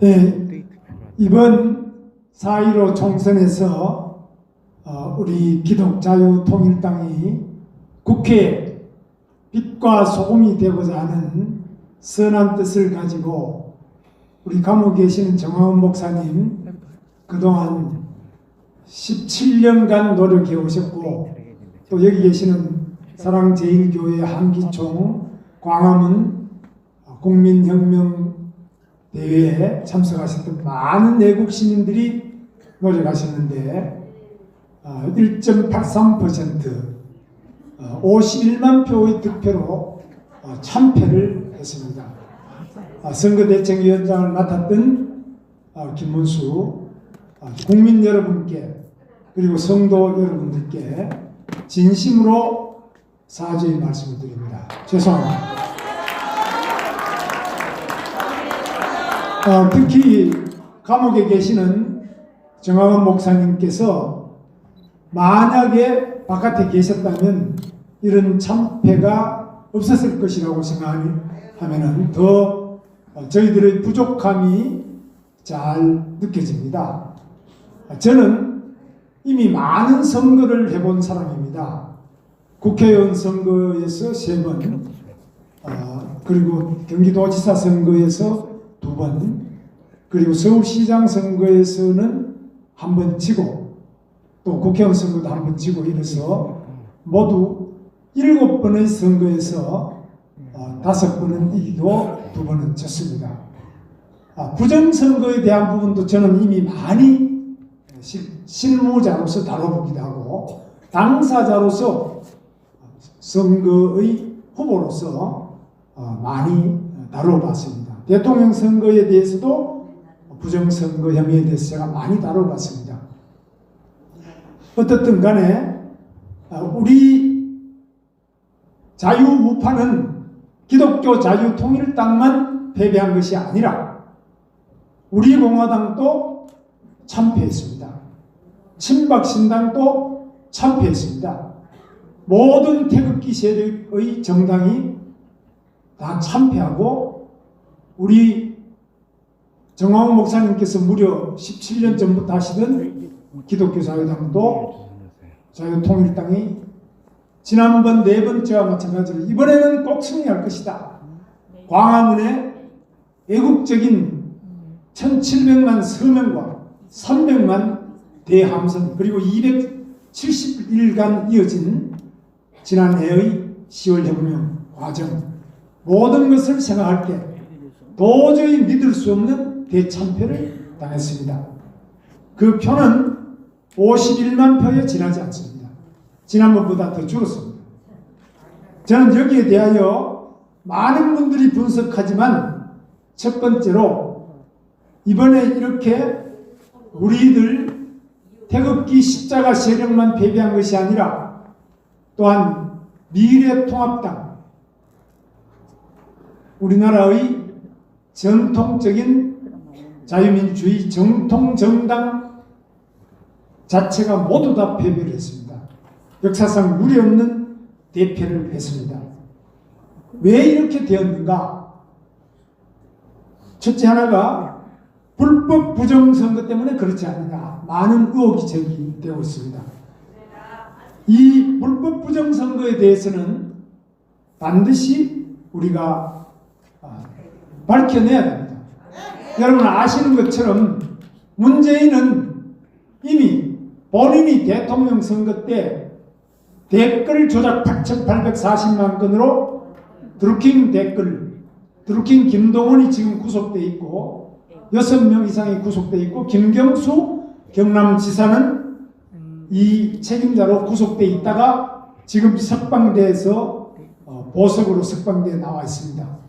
네, 이번 4.15 총선에서 어, 우리 기독자유통일당이 국회에 빛과 소금이 되고자 하는 선한 뜻을 가지고 우리 감옥에 계시는 정화원 목사님 그동안 17년간 노력해 오셨고 또 여기 계시는 사랑제일교회 한기총 광화문 국민혁명 대회에 참석하셨던 많은 외국 시민들이 노력하셨는데 어, 1.83% 어, 51만 표의 득표로 어, 참패를 했습니다. 어, 선거대책위원장을 맡았던 어, 김문수 어, 국민 여러분께 그리고 성도 여러분들께 진심으로 사죄의 말씀을 드립니다. 죄송합니다. 어, 특히 감옥에 계시는 정학원 목사님께서 만약에 바깥에 계셨다면 이런 참패가 없었을 것이라고 생각하면 더 어, 저희들의 부족함이 잘 느껴집니다. 저는 이미 많은 선거를 해본 사람입니다. 국회의원 선거에서 세 번, 어, 그리고 경기도지사 선거에서 두 번, 그리고 서울시장 선거에서는 한번 지고, 또 국회의원 선거도 한번 지고 이래서 모두 일곱 번의 선거에서 어, 다섯 번은 이기고 두 번은 졌습니다. 아, 부정선거에 대한 부분도 저는 이미 많이 실, 실무자로서 다뤄보기도 하고 당사자로서 선거의 후보로서 어, 많이 다뤄봤습니다. 대통령 선거에 대해서도 부정선거 혐의에 대해서 제가 많이 다뤄봤습니다. 어떻든 간에 어, 우리 자유우파는 기독교 자유통일당만 패배한 것이 아니라 우리 공화당도 참패했습니다. 친박신당도 참패했습니다. 모든 태극기 세력의 정당이 다 참패하고 우리 정황 목사님께서 무려 17년 전부터 하시던 기독교 자유당도 자유통일당이 지난번 네 번째와 마찬가지로 이번에는 꼭 승리할 것이다. 광화문에 애국적인 1700만 서명과 300만 대함선 그리고 270일간 이어진 지난해의 10월 혁명 과정 모든 것을 생각할 때 도저히 믿을 수 없는 대참패를 당했습니다. 그 표는 51만 표에 지나지 않습니다. 지난번보다 더 줄었습니다. 저는 여기에 대하여 많은 분들이 분석하지만 첫 번째로 이번에 이렇게 우리들 태극기 십자가 세력만 패배한 것이 아니라 또한 미래통합당 우리나라의 전통적인 자유민주주의 정통 정당 자체가 모두 다 패배를 했습니다. 역사상 무리 없는 대패를 했습니다. 왜 이렇게 되었는가? 첫째 하나가 불법 부정선거 때문에 그렇지 않느냐. 많은 의혹이 제기되고 있습니다. 이 불법 부정선거에 대해서는 반드시 우리가 아, 밝혀내야 됩니다. 여러분 아시는 것처럼 문재인은 이미 본인이 대통령 선거 때 댓글 조작 8,840만 건으로 드루킹 댓글, 드루킹 김동원이 지금 구속돼 있고 여섯 명 이상이 구속돼 있고 김경수 경남지사는 이 책임자로 구속돼 있다가 지금 석방돼서 어, 보석으로 석방돼 나와 있습니다.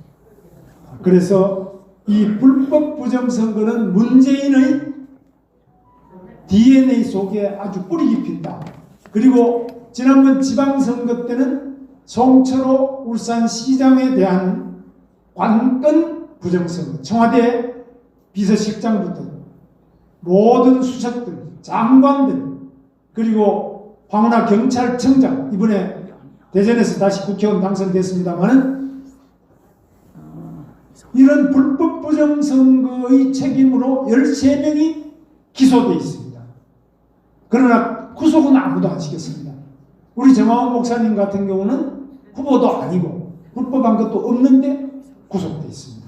그래서 이 불법 부정선거는 문재인의 DNA 속에 아주 뿌리 깊이 있다. 그리고 지난번 지방선거 때는 송철호 울산시장에 대한 관건 부정선거, 청와대 비서실장부터 모든 수석들, 장관들, 그리고 황운하 경찰청장 이번에 대전에서 다시 국회의원 당선됐습니다만은 이런 불법 부정 선거의 책임으로 13명이 기소되어 있습니다. 그러나 구속은 아무도 안 시켰습니다. 우리 정화원 목사님 같은 경우는 후보도 아니고 불법한 것도 없는데 구속되어 있습니다.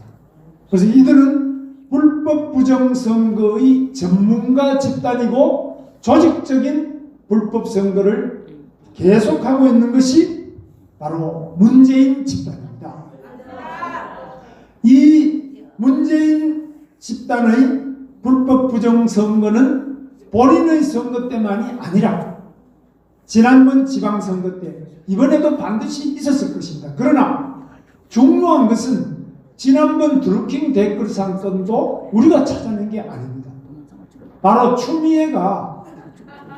그래서 이들은 불법 부정 선거의 전문가 집단이고 조직적인 불법 선거를 계속하고 있는 것이 바로 문재인 집단입니다. 이 문재인 집단의 불법 부정 선거는 본인의 선거 때만이 아니라 지난번 지방선거 때 이번에도 반드시 있었을 것입니다. 그러나 중요한 것은 지난번 드루킹 댓글 사건도 우리가 찾아낸 게 아닙니다. 바로 추미애가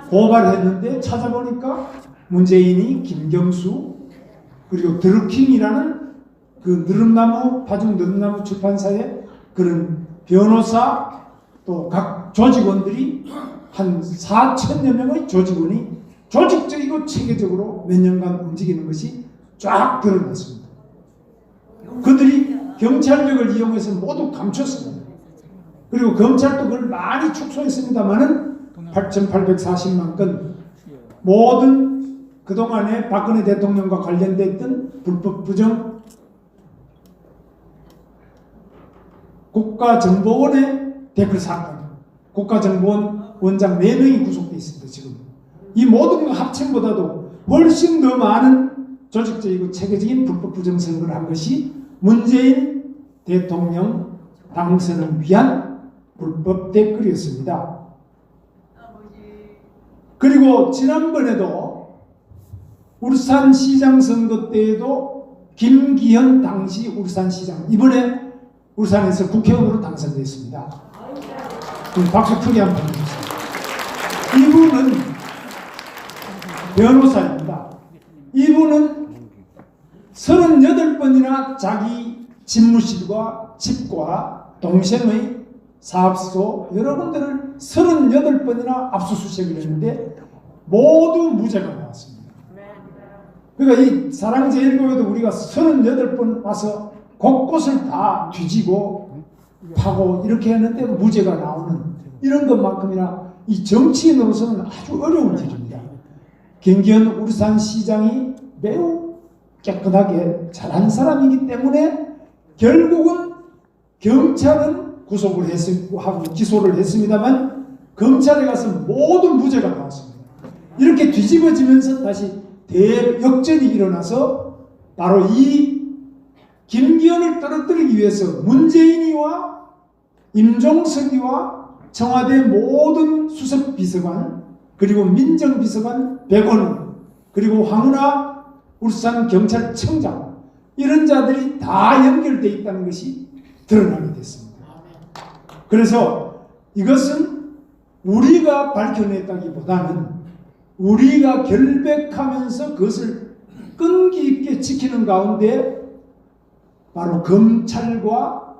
고발했는데 찾아보니까 문재인이 김경수 그리고 드루킹이라는 그 느릅나무 파중 느릅나무 출판사의 그런 변호사 또 각 조직원들이 한 4천여 명의 조직원이 조직적이고 체계적으로 몇 년간 움직이는 것이 쫙 드러났습니다. 그들이 경찰력을 이용해서 모두 감췄습니다. 그리고 검찰도 그걸 많이 축소했습니다만은 8,840만 건 모든 그동안에 박근혜 대통령과 관련됐던 불법 부정 국가정보원의 댓글 사건, 국가정보원 원장 4명이 구속돼 있습니다. 지금 이 모든 것 합친보다도 훨씬 더 많은 조직적이고 체계적인 불법 부정 선거를 한 것이 문재인 대통령 당선을 위한 불법 댓글이었습니다. 그리고 지난번에도 울산시장 선거 때에도 김기현 당시 울산시장 이번에 울산에서 국회의원으로 당선됐습니다. 음, 박수 크게 한번 주세요. 이분은 변호사입니다. 이분은 38번이나 자기 집무실과 집과 동생의 사업소 여러 군데를 38번이나 압수수색을 했는데 모두 무죄가 나왔습니다. 그러니까 이 사랑제일교회도 우리가 38번 와서 곳곳을 다 뒤지고 파고 이렇게 했는데 무죄가 나오는 이런 것만큼이나 이 정치인으로서는 아주 어려운 일입니다. 경기현 울산 시장이 매우 깨끗하게 잘한 사람이기 때문에 결국은 경찰은 구속을 했고 하고 기소를 했습니다만 검찰에 가서 모든 무죄가 나왔습니다. 이렇게 뒤집어지면서 다시 대역전이 일어나서 바로 이 김기현을 떨어뜨리기 위해서 문재인이와 임종석이와 청와대 모든 수석 비서관 그리고 민정 비서관 100원 그리고 황운하 울산 경찰청장 이런 자들이 다 연결되어 있다는 것이 드러나게 됐습니다. 그래서 이것은 우리가 밝혀냈다기보다는 우리가 결백하면서 그것을 끈기 있게 지키는 가운데 바로 검찰과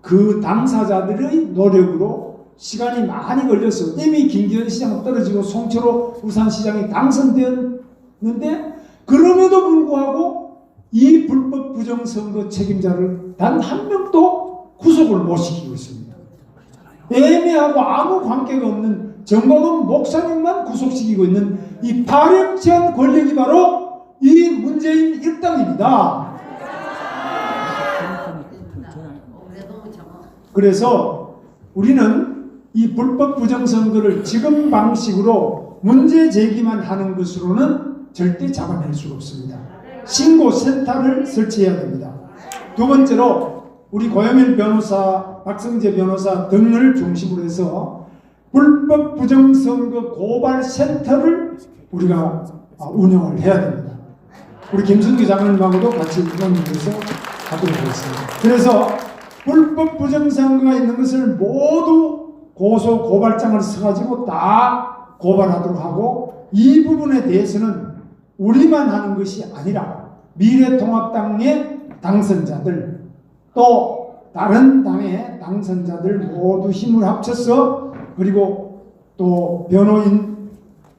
그 당사자들의 노력으로 시간이 많이 걸려서 이미 김기현 시장은 떨어지고 송철호 울산시장이 당선되었는데 그럼에도 불구하고 이 불법 부정선거 책임자를 단 한 명도 구속을 못 시키고 있습니다. 애매하고 아무 관계가 없는 정광훈 목사님만 구속시키고 있는 이 파렴치한 권력이 바로 이 문재인 일당입니다. 그래서 우리는 이 불법 부정선거를 지금 방식으로 문제 제기만 하는 것으로는 절대 잡아낼 수가 없습니다. 신고 센터를 설치해야 됩니다. 두 번째로 우리 고영일 변호사, 박성재 변호사 등을 중심으로 해서 불법 부정선거 고발 센터를 우리가 운영을 해야 됩니다. 우리 김순기 장관님하고도 같이 운영해서 하도록 하겠습니다. 그래서 불법 부정선거가 있는 것을 모두 고소 고발장을 써가지고 다 고발하도록 하고 이 부분에 대해서는 우리만 하는 것이 아니라 미래통합당의 당선자들 또 다른 당의 당선자들 모두 힘을 합쳐서 그리고 또 변호인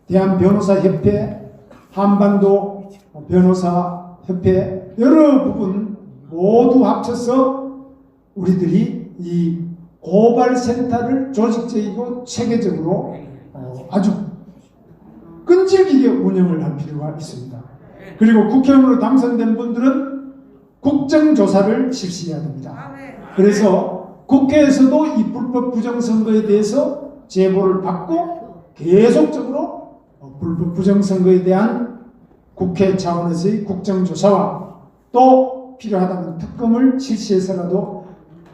대한 변호사 협회 한반도 변호사 협회 여러 부분 모두 합쳐서 우리들이 이 고발센터를 조직적이고 체계적으로 어, 아주 끈질기게 운영을 할 필요가 있습니다. 그리고 국회의원으로 당선된 분들은 국정조사를 실시해야 됩니다. 그래서 국회에서도 이 불법 부정선거에 대해서 제보를 받고 계속적으로 어, 불법 부정선거에 대한 국회 차원에서의 국정조사와 또 필요하다면 특검을 실시해서라도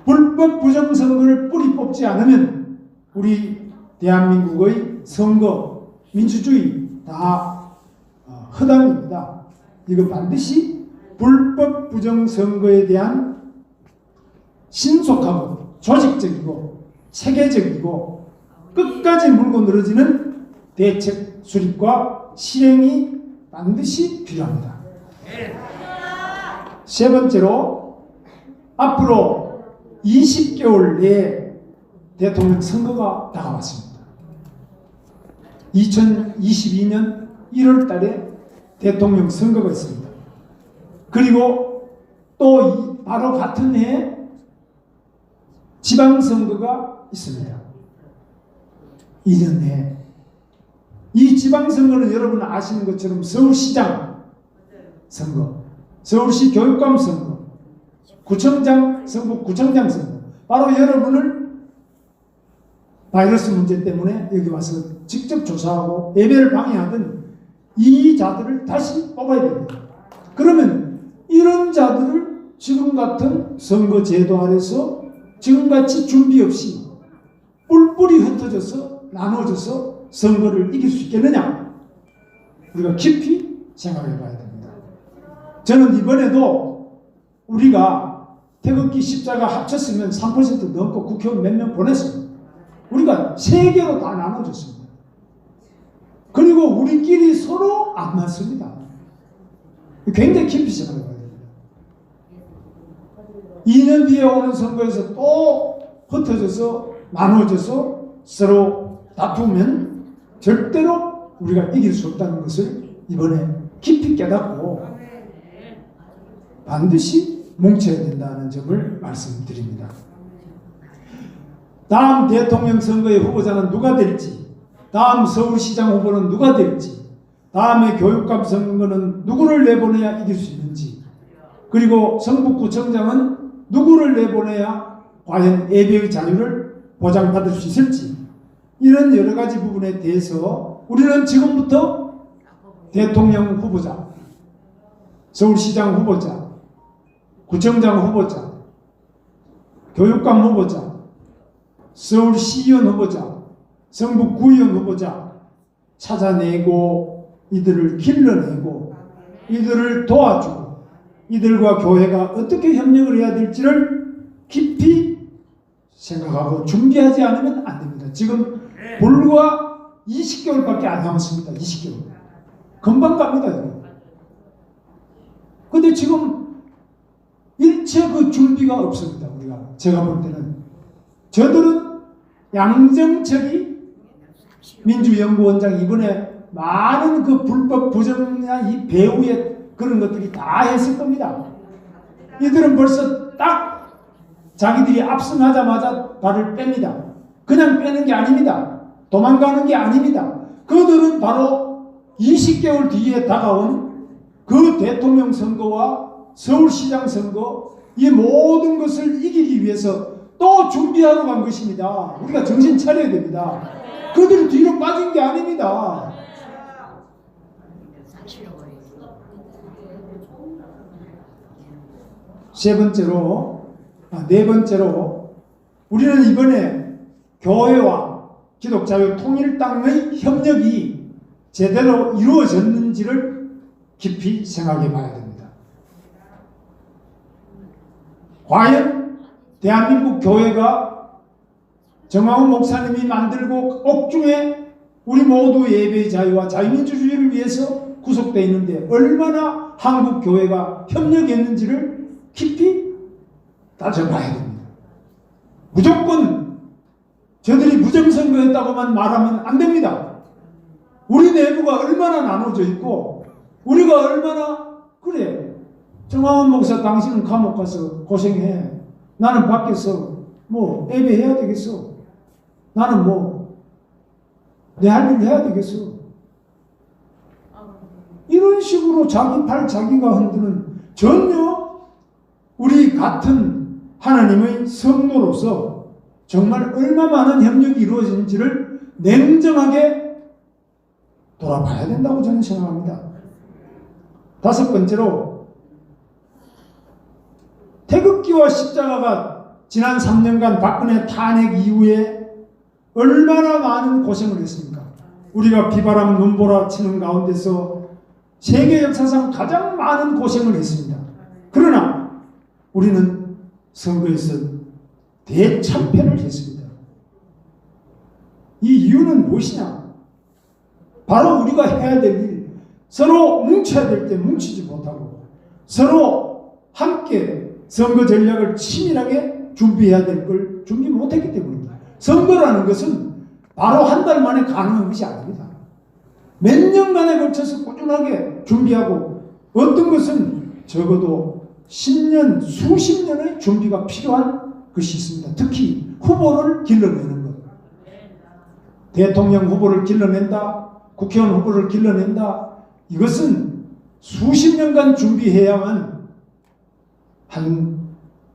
불법 부정선거를 뿌리 뽑지 않으면 우리 대한민국의 선거, 민주주의 다 어, 허당입니다. 이거 반드시 불법 부정선거에 대한 신속하고 조직적이고 체계적이고 끝까지 물고 늘어지는 대책 수립과 실행이 반드시 필요합니다. 세 번째로 앞으로 20개월 내에 대통령 선거가 다가왔습니다. 2022년 1월 달에 대통령 선거가 있습니다. 그리고 또 이- 바로 같은 해에 지방선거가 있습니다. 2년 내에. 이 지방선거는 여러분 아시는 것처럼 서울시장 선거, 서울시 교육감 선거, 구청장 선거, 구청장 선거. 바로 여러분을 바이러스 문제 때문에 여기 와서 직접 조사하고 예배를 방해하던 이 자들을 다시 뽑아야 됩니다. 그러면 이런 자들을 지금 같은 선거 제도 아래서 지금같이 준비 없이 뿔뿔이 흩어져서 나눠져서 선거를 이길 수 있겠느냐? 우리가 깊이 생각해 봐야 됩니다. 저는 이번에도 우리가 태극기 십자가 합쳤으면 3% 넘고 국회의원 몇 명 보냈습니다. 우리가 세 개로 다 나눠졌습니다. 그리고 우리끼리 서로 안 맞습니다. 굉장히 깊이 생각해 봐야 됩니다. 2년 뒤에 오는 선거에서 또 흩어져서 나눠져서 서로 다투면 절대로 우리가 이길 수 없다는 것을 이번에 깊이 깨닫고 반드시 뭉쳐야 된다는 점을 말씀드립니다. 다음 대통령 선거의 후보자는 누가 될지, 다음 서울시장 후보는 누가 될지, 다음에 교육감 선거는 누구를 내보내야 이길 수 있는지, 그리고 성북구청장은 누구를 내보내야 과연 예배의 자유를 보장받을 수 있을지, 이런 여러 가지 부분에 대해서 우리는 지금부터 대통령 후보자, 서울시장 후보자, 구청장 후보자, 교육감 후보자, 서울시의원 후보자, 성북구의원 후보자 찾아내고 이들을 길러내고 이들을 도와주고 이들과 교회가 어떻게 협력을 해야 될지를 깊이 생각하고 준비하지 않으면 안 됩니다. 지금 불과 20개월밖에 안 남았습니다. 20개월. 금방 갑니다. 근데 지금 일체 그 준비가 없습니다. 우리가 제가 볼 때는 저들은 양정철이 민주연구원장 이번에 많은 그 불법 부정이나 이 배후의 그런 것들이 다 했을 겁니다. 이들은 벌써 딱 자기들이 압승하자마자 발을 뺍니다. 그냥 빼는 게 아닙니다. 도망가는 게 아닙니다. 그들은 바로 20개월 뒤에 다가온 그 대통령 선거와 서울시장 선거 이 모든 것을 이기기 위해서 또 준비하러 간 것입니다. 우리가 정신 차려야 됩니다. 그들이 뒤로 빠진 게 아닙니다. 세 번째로, 아, 네 번째로, 우리는 이번에 교회와 기독자유 통일당의 협력이 제대로 이루어졌는지를 깊이 생각해 봐야 됩니다. 과연 대한민국 교회가 정황훈 목사님이 만들고 옥중에 우리 모두 예배의 자유와 자유민주주의를 위해서 구속되어 있는데 얼마나 한국 교회가 협력했는지를 깊이 따져봐야 됩니다. 무조건 저들이 부정선거였다고만 말하면 안 됩니다. 우리 내부가 얼마나 나눠져 있고 우리가 얼마나 그래 정황훈 목사 당신은 감옥 가서 고생해 나는 밖에서 뭐 예배해야 되겠어. 나는 뭐 내 할 일 해야 되겠어. 이런 식으로 자기 팔 자기가 흔드는 전혀 우리 같은 하나님의 성도로서 정말 얼마 많은 협력이 이루어진지를 냉정하게 돌아봐야 된다고 저는 생각합니다. 다섯 번째로 태극기와 십자가가 지난 3년간 박근혜 탄핵 이후에 얼마나 많은 고생을 했습니까? 우리가 비바람 눈보라 치는 가운데서 세계 역사상 가장 많은 고생을 했습니다. 그러나 우리는 선거에서 대참패를 했습니다. 이 이유는 무엇이냐? 바로 우리가 해야 될 일, 서로 뭉쳐야 될 때 뭉치지 못하고 서로 함께 선거 전략을 치밀하게 준비해야 될 걸 준비 못했기 때문입니다. 선거라는 것은 바로 한 달 만에 가능한 것이 아닙니다. 몇 년간에 걸쳐서 꾸준하게 준비하고 어떤 것은 적어도 10년, 수십 년의 준비가 필요한 것이 있습니다. 특히 후보를 길러내는 것. 대통령 후보를 길러낸다, 국회의원 후보를 길러낸다. 이것은 수십 년간 준비해야만 한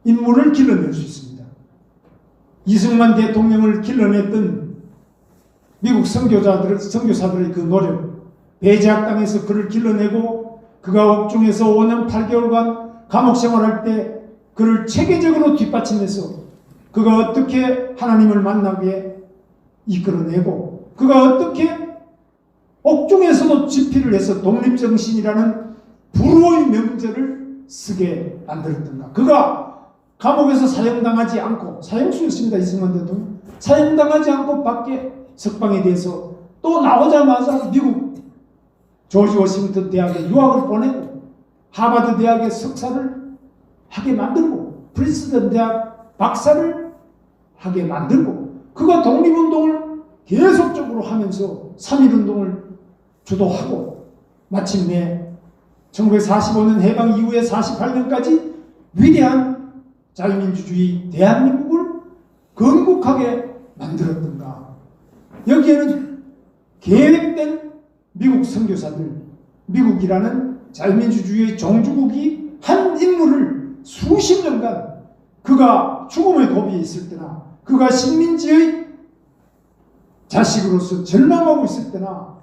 인물을 길러낼 수 있습니다. 이승만 대통령을 길러냈던 미국 선교자들, 선교사들의 그 노력, 배제학 당에서 그를 길러내고 그가 옥중에서 5년 8개월간 감옥 생활할 때 그를 체계적으로 뒷받침해서 그가 어떻게 하나님을 만나게 이끌어내고 그가 어떻게 옥중에서도 집필을 해서 독립정신이라는 불호의 명제를 쓰게 만들었던가. 그가 감옥에서 사형당하지 않고 사형수였습니다 이승만 대통령. 사형당하지 않고 밖에 석방에 대해서 또 나오자마자 미국 조지 워싱턴 대학에 유학을 보내고 하버드 대학에 석사를 하게 만들고 프린스턴 대학 박사를 하게 만들고 그가 독립운동을 계속적으로 하면서 3.1운동을 주도하고 마침내 1945년 해방 이후에 48년까지 위대한 자유민주주의 대한민국을 건국하게 만들었던가. 여기에는 계획된 미국 선교사들, 미국이라는 자유민주주의의 종주국이 한 인물을 수십 년간 그가 죽음의 도비에 있을 때나 그가 식민지의 자식으로서 절망하고 있을 때나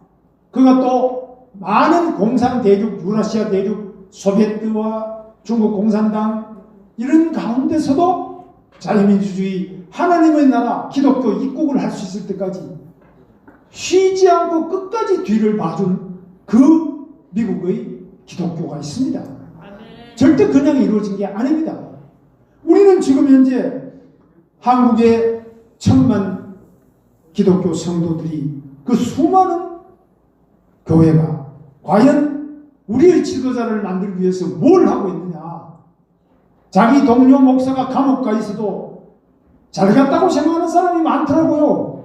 그가 또 많은 공산 대륙, 유라시아 대륙, 소비에트와 중국 공산당 이런 가운데서도 자유민주주의 하나님의 나라 기독교 입국을 할 수 있을 때까지 쉬지 않고 끝까지 뒤를 봐준 그 미국의 기독교가 있습니다. 절대 그냥 이루어진 게 아닙니다. 우리는 지금 현재 한국의 천만 기독교 성도들이 그 수많은 교회가 과연 우리의 지도자를 만들기 위해서 뭘 하고 있느냐? 자기 동료 목사가 감옥 가 있어도 잘 갔다고 생각하는 사람이 많더라고요.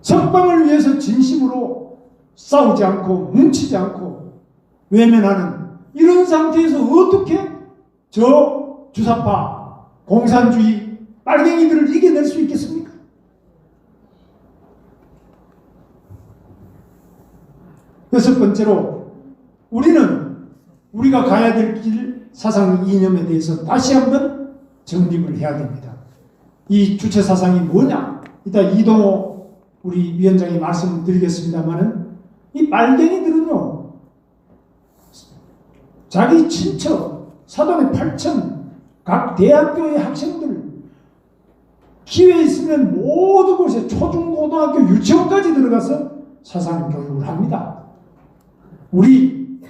석방을 위해서 진심으로 싸우지 않고 뭉치지 않고 외면하는 이런 상태에서 어떻게 저 주사파 공산주의 빨갱이들을 이겨낼 수 있겠습니까? 여섯 번째로 우리는 우리가 가야 될 길 사상 이념에 대해서 다시 한번 정립을 해야 됩니다. 이 주체 사상이 뭐냐? 이따 이동호 우리 위원장이 말씀드리겠습니다만은 이 빨갱이들은요 자기 친척 사돈의 팔천 각 대학교의 학생들 기회 있으면 모든 곳에 초중고등학교 유치원까지 들어가서 사상 교육을 합니다. 우리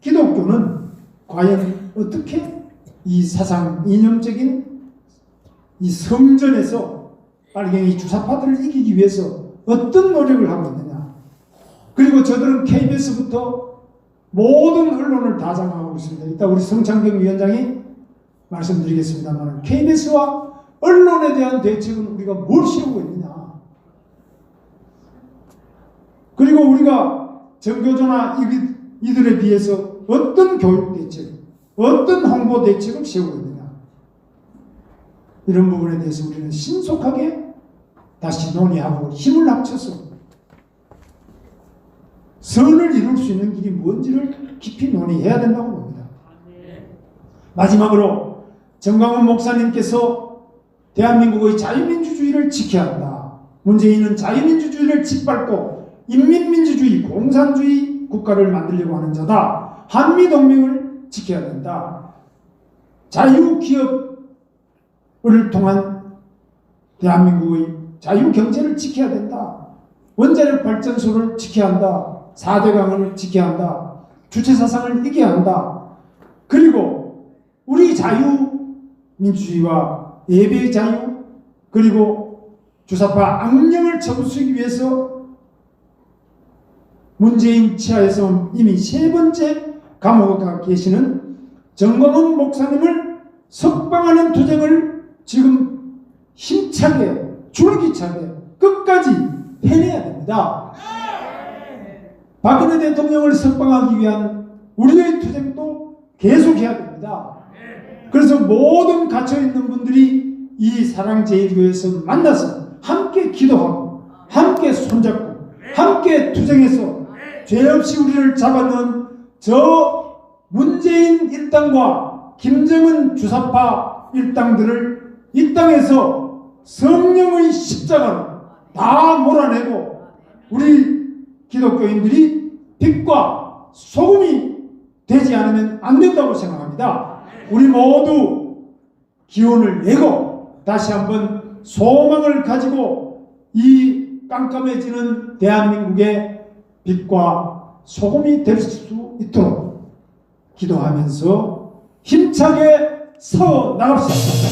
기독교는 과연 어떻게 이 사상 이념적인 이 성전에서 빨갱이 주사파들을 이기기 위해서 어떤 노력을 하고 있느냐. 그리고 저들은 KBS부터 모든 언론을 다 장악하고 있습니다. 이따 우리 성창경 위원장이 말씀드리겠습니다만 KBS와 언론에 대한 대책은 우리가 뭘 세우고 있느냐. 그리고 우리가 정교조나 이들에 비해서 어떤 교육 대책, 어떤 홍보 대책을 세우고 있느냐. 이런 부분에 대해서 우리는 신속하게 다시 논의하고 힘을 합쳐서 선을 이룰 수 있는 길이 뭔지를 깊이 논의해야 된다고 봅니다. 마지막으로 정광훈 목사님께서 대한민국의 자유민주주의를 지켜야 한다. 문재인은 자유민주주의를 짓밟고 인민민주주의, 공산주의 국가를 만들려고 하는 자다. 한미동맹을 지켜야 된다. 자유기업을 통한 대한민국의 자유경제를 지켜야 된다. 원자력 발전소를 지켜야 한다. 4대강을 지켜야 한다. 주체사상을 이겨야 한다. 그리고 우리 자유민주주의와 예배의 자유 그리고 주사파 악령을 접수하기 위해서 문재인 치하에서 이미 세 번째 감옥에 가 계시는 정광훈 목사님을 석방하는 투쟁을 지금 힘차게 줄기차게 끝까지 해내야 됩니다. 박근혜 대통령을 석방하기 위한 우리의 투쟁도 계속해야 됩니다. 그래서 모든 갇혀 있는 분들이 이 사랑제일교회에서 만나서 함께 기도하고 함께 손잡고 함께 투쟁해서 죄 없이 우리를 잡아놓은 저 문재인 일당과 김정은 주사파 일당들을 이 땅에서 성령의 십자가로 다 몰아내고 우리 기독교인들이 빛과 소금이 되지 않으면 안 된다고 생각합니다. 우리 모두 기운을 내고 다시 한번 소망을 가지고 이 깜깜해지는 대한민국의 빛과 소금이 될 수 있도록 기도하면서 힘차게 서 나갑시다.